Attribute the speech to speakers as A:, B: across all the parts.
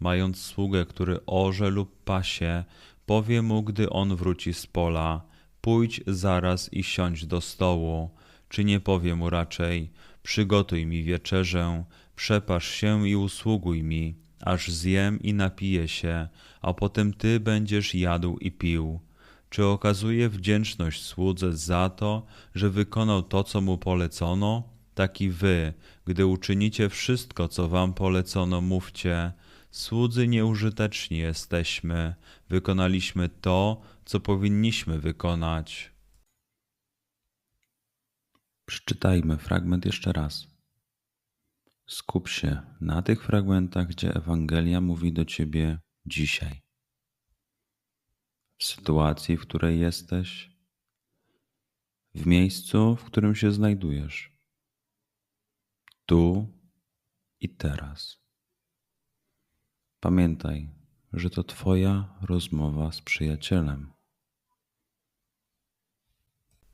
A: mając sługę, który orze lub pasie, powie mu, gdy on wróci z pola, pójdź zaraz i siądź do stołu, czy nie powie mu raczej, przygotuj mi wieczerzę, przepasz się i usługuj mi, aż zjem i napiję się, a potem ty będziesz jadł i pił. Czy okazuje wdzięczność słudze za to, że wykonał to, co mu polecono? Taki wy, gdy uczynicie wszystko, co wam polecono, mówcie, Słudzy nieużyteczni jesteśmy, wykonaliśmy to, co powinniśmy wykonać.
B: Przeczytajmy fragment jeszcze raz. Skup się na tych fragmentach, gdzie Ewangelia mówi do ciebie dzisiaj. W sytuacji, w której jesteś, w miejscu, w którym się znajdujesz, tu i teraz. Pamiętaj, że to Twoja rozmowa z przyjacielem.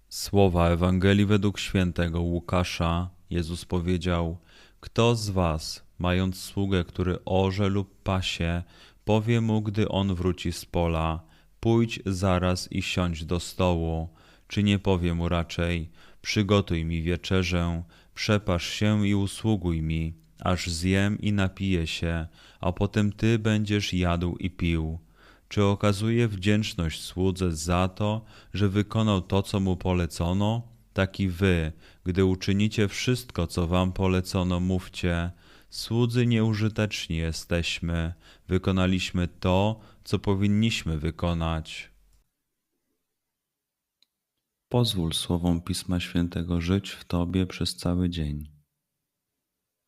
A: Słowa Ewangelii według świętego Łukasza Jezus powiedział: Kto z Was, mając sługę, który orze lub pasie, powie mu, gdy on wróci z pola: Pójdź zaraz i siądź do stołu, czy nie powie mu raczej: Przygotuj mi wieczerzę, przepasz się i usługuj mi aż zjem i napiję się, a potem Ty będziesz jadł i pił. Czy okazuje wdzięczność słudze za to, że wykonał to, co mu polecono? Taki Wy, gdy uczynicie wszystko, co Wam polecono, mówcie, słudzy nieużyteczni jesteśmy, wykonaliśmy to, co powinniśmy wykonać.
B: Pozwól słowom Pisma Świętego żyć w Tobie przez cały dzień.